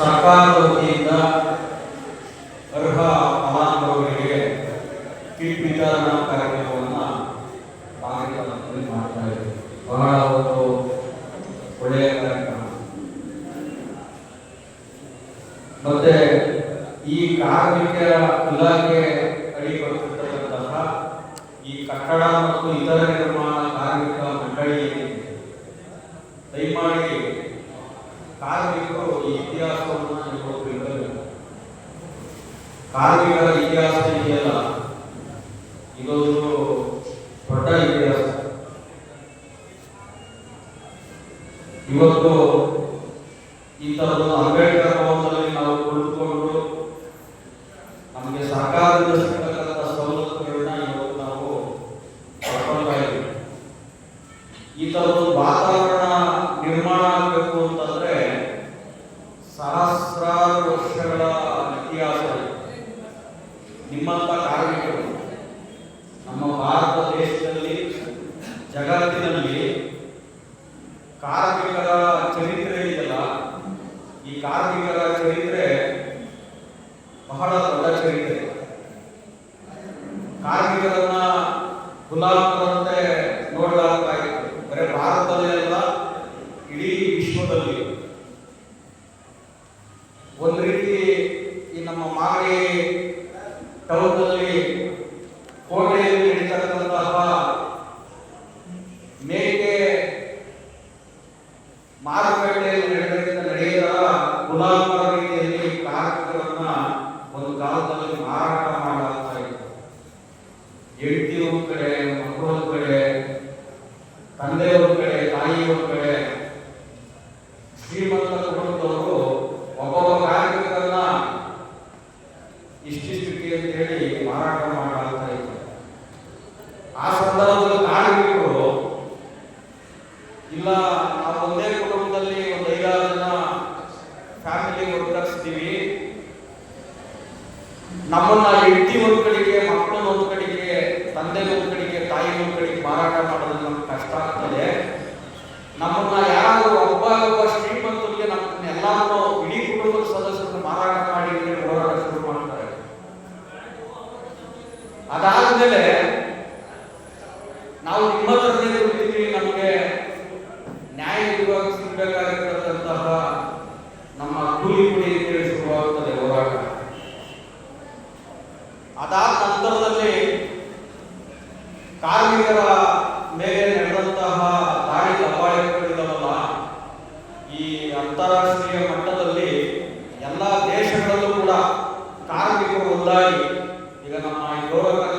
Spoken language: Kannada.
ಸರ್ಕಾರದ ವತಿಯಿಂದ ಅರ್ಹ ಫಲಾನುಭವಿಗಳಿಗೆ ಕಿಟ್ ವಿತರಣಾ ಕಾರ್ಯಕ್ರಮವನ್ನು ಕಾರ್ಯಕ್ರಮದಲ್ಲಿ ಮಾಡ್ತಾ ಇದ್ದೀವಿ. ಬಹಳ ಒಂದು ಒಳ್ಳೆಯ ಕಾರ್ಯಕ್ರಮ. ಮತ್ತೆ ಈ ಕಾರ್ಮಿಕ ಇಲಾಖೆ ಅಡಿ ಬರುತ್ತಿರತಕ್ಕಂತಹ ಈ ಕಟ್ಟಡ ಮತ್ತು ಇತರ ನಿರ್ಮಾಣ ಕಾರ್ಮಿಕ ಮಂಡಳಿ ದಯಮಾಡಿ ಕಾರ್ಮಿಕರು ಇತಿಹಾಸವನ್ನು ನೀವು ಕಾರ್ಮಿಕರ ಇತಿಹಾಸ ಇದೆಯಲ್ಲ? ಇದೊಂದು ದೊಡ್ಡ ಇತಿಹಾಸ. ಇವತ್ತು ಒಂದು ಅಂಬೇಡ್ಕರ್ ಜಗತ್ತಿನಲ್ಲಿ ಕಾರ್ಮಿಕರ ಚರಿತ್ರೆ ಇದೆಯಲ್ಲ? ಈ ಕಾರ್ಮಿಕರ ಚರಿತ್ರೆ ಬಹಳ ದೊಡ್ಡ ಚರಿತ್ರೆ. ಕಾರ್ಮಿಕರನ್ನ ಗುಲಾಮರಂತೆ ನೋಡಲಾಗ್ತಾ ಇತ್ತು. ಬರೀ ಭಾರತದಲ್ಲೇ ಅಲ್ಲ, ಇಡೀ ವಿಶ್ವದಲ್ಲಿ. ಒಂದು ರೀತಿ ಈ ನಮ್ಮ ಮಾಗಡಿ ಟೌನ್ನಲ್ಲಿ ಕೋಟೆಯಲ್ಲಿ ನಡೀತಕ್ಕಂತಹ ಮೇಕೆ ಮಾರುಕಟ್ಟೆಯಲ್ಲಿ ನಡೆದ ನಡೆಯದ ಗುಲಾಮರ ರೀತಿಯಲ್ಲಿ ಕಾರ್ಮಿಕರನ್ನ ಒಂದು ಕಾಲದಲ್ಲಿ ಮಾರಾಟ ಮಾಡಲಾಗ್ತಾ ಇತ್ತು ಹೆಂಡತಿ ಒಂದ್ ಕಡೆ ಮಕ್ಕಳು ಒಂದ್ ಕಡೆ ತಂದೆ ಒಂದ್ ತಾಯಿ ಒಂದ್ ಕಡೆ ಶ್ರೀಮಂತ ಕುಟುಂಬದವರು ಒಬ್ಬೊಬ್ಬ ಕಾರ್ಮಿಕರನ್ನ ಇಷ್ಟಿಷ್ಟಕ್ಕೆ ಅಂತ ಹೇಳಿ ಮಾರಾಟ ಮಾಡಲಾಗ್ತಾ ಇತ್ತು ಆ ಸಂದರ್ಭದಲ್ಲಿ ಕಾರ್ಮಿಕರು ಇಲ್ಲ, ನಾವು ಒಂದೇ ಕುಟುಂಬದಲ್ಲಿ ಒಂದು ಐದಾರು ಜನ ಫ್ಯಾಮಿಲಿ ಇದ್ದೀವಿ ನಮ್ಮನ್ನ ಹೆಂಡತಿ ಒಂದು ಕಡೆಗೆ ಮಕ್ಕಳು ಒಂದು ಕಡೆಗೆ ತಂದೆ ಒಂದು ಕಡೆಗೆ ತಾಯಿ ಒಂದು ಕಡೆಗೆ ಮಾರಾಟ ಮಾಡೋದು ನಮ್ಗೆ ಕಷ್ಟ ಆಗ್ತದೆ. ನಮ್ಮನ್ನ ಯಾರು ಒಬ್ಬ ಒಬ್ಬ ಶ್ರೀಮಂತರಿಗೆ ನಮ್ಮನ್ನ ಎಲ್ಲಾನು ಇಡೀ ಕುಟುಂಬದ ಸದಸ್ಯರನ್ನು ಮಾರಾಟ ಮಾಡಿ ಹೋರಾಟ ಶುರು ಮಾಡ್ತಾರೆ. ಅದಾದ್ಮೇಲೆ ನಾವು ನಿಮ್ಮ ಹತ್ರನೇ ನಮಗೆ ನ್ಯಾಯ ಸಿಗಬೇಕಾಗಿರತಕ್ಕಂತಹ ನಮ್ಮ ಕೂಲಿ ಕುಡಿ ಶುರುವಾಗುತ್ತದೆ ಹೋರಾಟ. ಅದಾದ ನಂತರದಲ್ಲಿ ಕಾರ್ಮಿಕರ ನಮ್ಮ ಈ